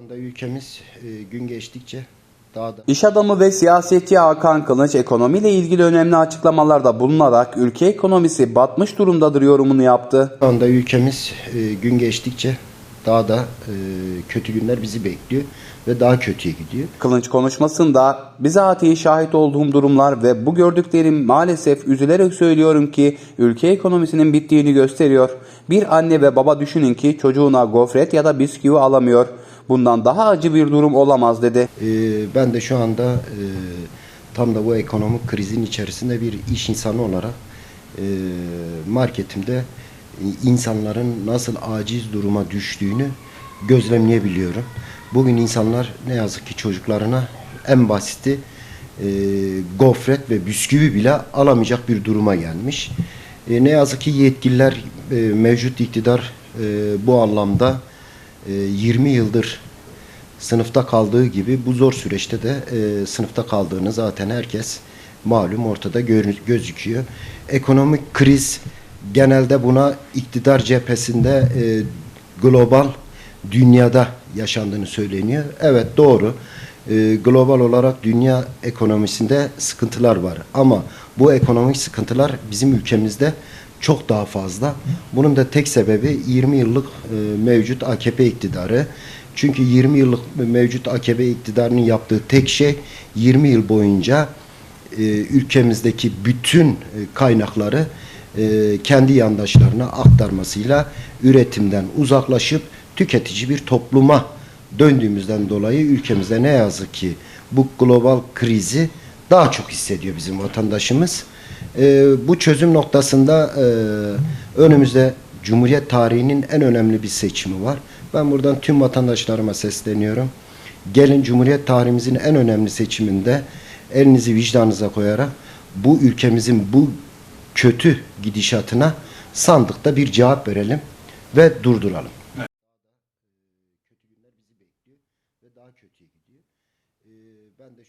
anda ülkemiz e, gün geçtikçe daha da İş adamı ve siyasetçi Hakan Kılıç ekonomiyle ilgili önemli açıklamalarda bulunarak ülke ekonomisi batmış durumdadır yorumunu yaptı. Şu anda ülkemiz e, gün geçtikçe daha da e, kötü günler bizi bekliyor ve daha kötüye gidiyor. Kılıç konuşmasında bizatihi şahit olduğum durumlar ve bu gördüklerim maalesef üzülerek söylüyorum ki ülke ekonomisinin bittiğini gösteriyor. Bir anne ve baba düşünün ki çocuğuna gofret ya da bisküvi alamıyor. Bundan daha acı bir durum olamaz dedi. E, ben de şu anda e, tam da bu ekonomik krizin içerisinde bir iş insanı olarak e, marketimde insanların nasıl aciz duruma düştüğünü gözlemleyebiliyorum. Bugün insanlar ne yazık ki çocuklarına en basiti e, gofret ve bisküvi bile alamayacak bir duruma gelmiş. E, ne yazık ki yetkililer e, mevcut iktidar e, bu anlamda e, 20 yıldır sınıfta kaldığı gibi bu zor süreçte de e, sınıfta kaldığını zaten herkes malum ortada gözüküyor. Ekonomik kriz genelde buna iktidar cephesinde e, global dünyada yaşandığını söyleniyor. Evet doğru. E, global olarak dünya ekonomisinde sıkıntılar var ama bu ekonomik sıkıntılar bizim ülkemizde çok daha fazla. Bunun da tek sebebi 20 yıllık e, mevcut AKP iktidarı. Çünkü 20 yıllık mevcut AKP iktidarının yaptığı tek şey 20 yıl boyunca e, ülkemizdeki bütün e, kaynakları e, kendi yandaşlarına aktarmasıyla üretimden uzaklaşıp tüketici bir topluma döndüğümüzden dolayı ülkemizde ne yazık ki bu global krizi daha çok hissediyor bizim vatandaşımız. E, bu çözüm noktasında e, önümüzde Cumhuriyet tarihinin en önemli bir seçimi var. Ben buradan tüm vatandaşlarıma sesleniyorum. Gelin Cumhuriyet tarihimizin en önemli seçiminde elinizi vicdanınıza koyarak bu ülkemizin bu kötü gidişatına sandıkta bir cevap verelim ve durduralım. Kötü günler bizi bekliyor ve daha kötüye gidiyor. Ben de şu